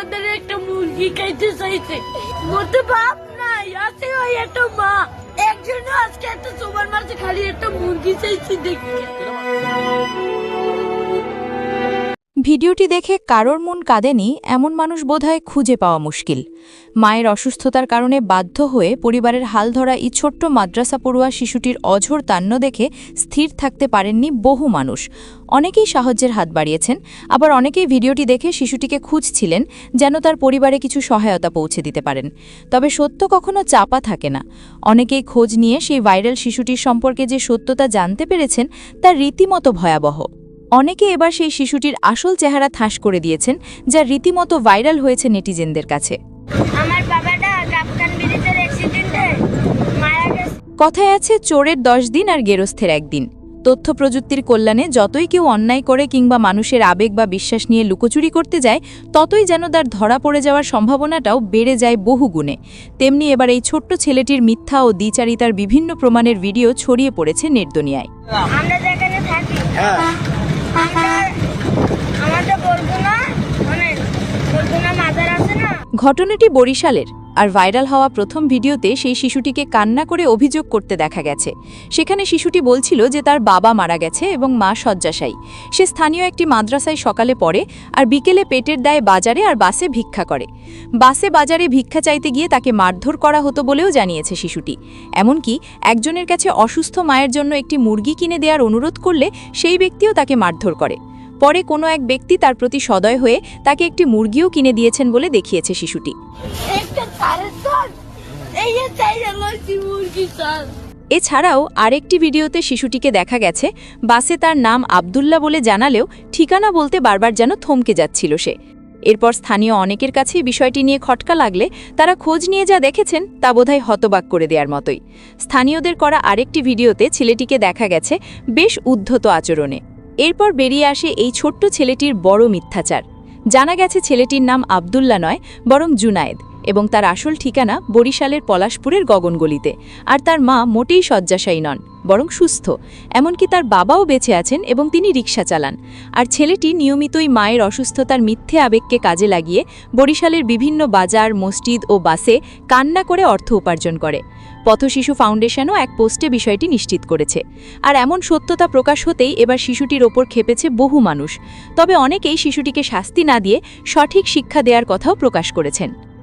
আমাদের একটা মুরগি খাইতে চাইছে। মতো বাপ নাই, আছে ওই একটা মা। একজন আজকে একটা সবার মাঝে খালি একটা মুরগি চাইছে দেখতে। ভিডিওটি দেখে কারোর মন কাঁদেনি এমন মানুষ বোধহয় খুঁজে পাওয়া মুশকিল। মায়ের অসুস্থতার কারণে বাধ্য হয়ে পরিবারের হাল ধরা এই ছোট্ট মাদ্রাসা পড়ুয়া শিশুটির অঝোর তান্ন দেখে স্থির থাকতে পারেননি বহু মানুষ। অনেকেই সাহায্যের হাত বাড়িয়েছেন, আবার অনেকেই ভিডিওটি দেখে শিশুটিকে খুঁজছিলেন যেন তার পরিবারে কিছু সহায়তা পৌঁছে দিতে পারেন। তবে সত্য কখনো চাপা থাকে না। অনেকেই খোঁজ নিয়ে সেই ভাইরাল শিশুটির সম্পর্কে যে সত্যতা জানতে পেরেছেন তা রীতিমতো ভয়াবহ। অনেকে এবার সেই শিশুটির আসল চেহারা থাঁস করে দিয়েছেন যা রীতিমতো ভাইরাল হয়েছে নেটিজেনদের কাছে। আমার বাবাটা অ্যাক্সিডেন্টে মারা গেছে। কথায় আছে চোরের দশ দিন আর গেরস্থের একদিন। তথ্য প্রযুক্তির কল্যাণে যতই কেউ অন্যায় করে কিংবা মানুষের আবেগ বা বিশ্বাস নিয়ে লুকোচুরি করতে যায় ততই যেন তার ধরা পড়ে যাওয়ার সম্ভাবনাটাও বেড়ে যায় বহু গুণে। তেমনি এবার এই ছোট্ট ছেলেটির মিথ্যা ও দ্বিচারিতার বিভিন্ন প্রমাণের ভিডিও ছড়িয়ে পড়েছে নেটদুনিয়ায়। আমরা যেখানে থাকি মানে ঘটনাটি বরিশালের আর ভাইরাল হওয়া প্রথম ভিডিওতে সেই শিশুটিকে কান্না করে অভিযোগ করতে দেখা গেছে। সেখানে শিশুটি বলছিল যে তার বাবা মারা গেছে এবং মা শয্যাশায়ী। সে স্থানীয় একটি মাদ্রাসায় সকালে পড়ে আর বিকেলে পেটের দায়ে বাজারে আর বাসে ভিক্ষা করে। বাসে বাজারে ভিক্ষা চাইতে গিয়ে তাকে মারধর করা হতো বলেও জানিয়েছে শিশুটি। এমনকি একজনের কাছে অসুস্থ মায়ের জন্য একটি মুরগি কিনে দেওয়ার অনুরোধ করলে সেই ব্যক্তিও তাকে মারধর করে। পরে কোনো এক ব্যক্তি তার প্রতি সদয় হয়ে তাকে একটি মুরগিও কিনে দিয়েছেন বলে দেখিয়েছে শিশুটি। এছাড়াও আরেকটি ভিডিওতে শিশুটিকে দেখা গেছে বাসে তার নাম আবদুল্লাহ বলে জানালেও ঠিকানা বলতে বারবার যেন থমকে যাচ্ছিল সে। এরপর স্থানীয় অনেকের কাছেই বিষয়টি নিয়ে খটকা লাগলে তারা খোঁজ নিয়ে যা দেখেছেন তা বোধহয় হতবাক করে দেওয়ার মতোই। স্থানীয়দের করা আরেকটি ভিডিওতে ছেলেটিকে দেখা গেছে বেশ উদ্ধত আচরণে। এরপর বেরিয়ে আসে এই ছোট্ট ছেলেটির বড় মিথ্যাচার। জানা গেছে ছেলেটির নাম আবদুল্লা নয়, বরং জুনায়েদ। এবং তার আসল ঠিকানা বরিশালের পলাশপুরের গগনগলিতে। আর তার মা মোটেই শয্যাশায়ী নন, বরং সুস্থ। এমনকি তার বাবাও বেঁচে আছেন এবং তিনি রিক্সা চালান। আর ছেলেটি নিয়মিতই মায়ের অসুস্থতার মিথ্যে আবেগকে কাজে লাগিয়ে বরিশালের বিভিন্ন বাজার, মসজিদ ও বাসে কান্না করে অর্থ উপার্জন করে। পথশিশু ফাউন্ডেশনও এক পোস্টে বিষয়টি নিশ্চিত করেছে। আর এমন সত্যতা প্রকাশ হতেই এবার শিশুটির ওপর খেপেছে বহু মানুষ। তবে অনেকেই শিশুটিকে শাস্তি না দিয়ে সঠিক শিক্ষা দেওয়ার কথাও প্রকাশ করেছেন।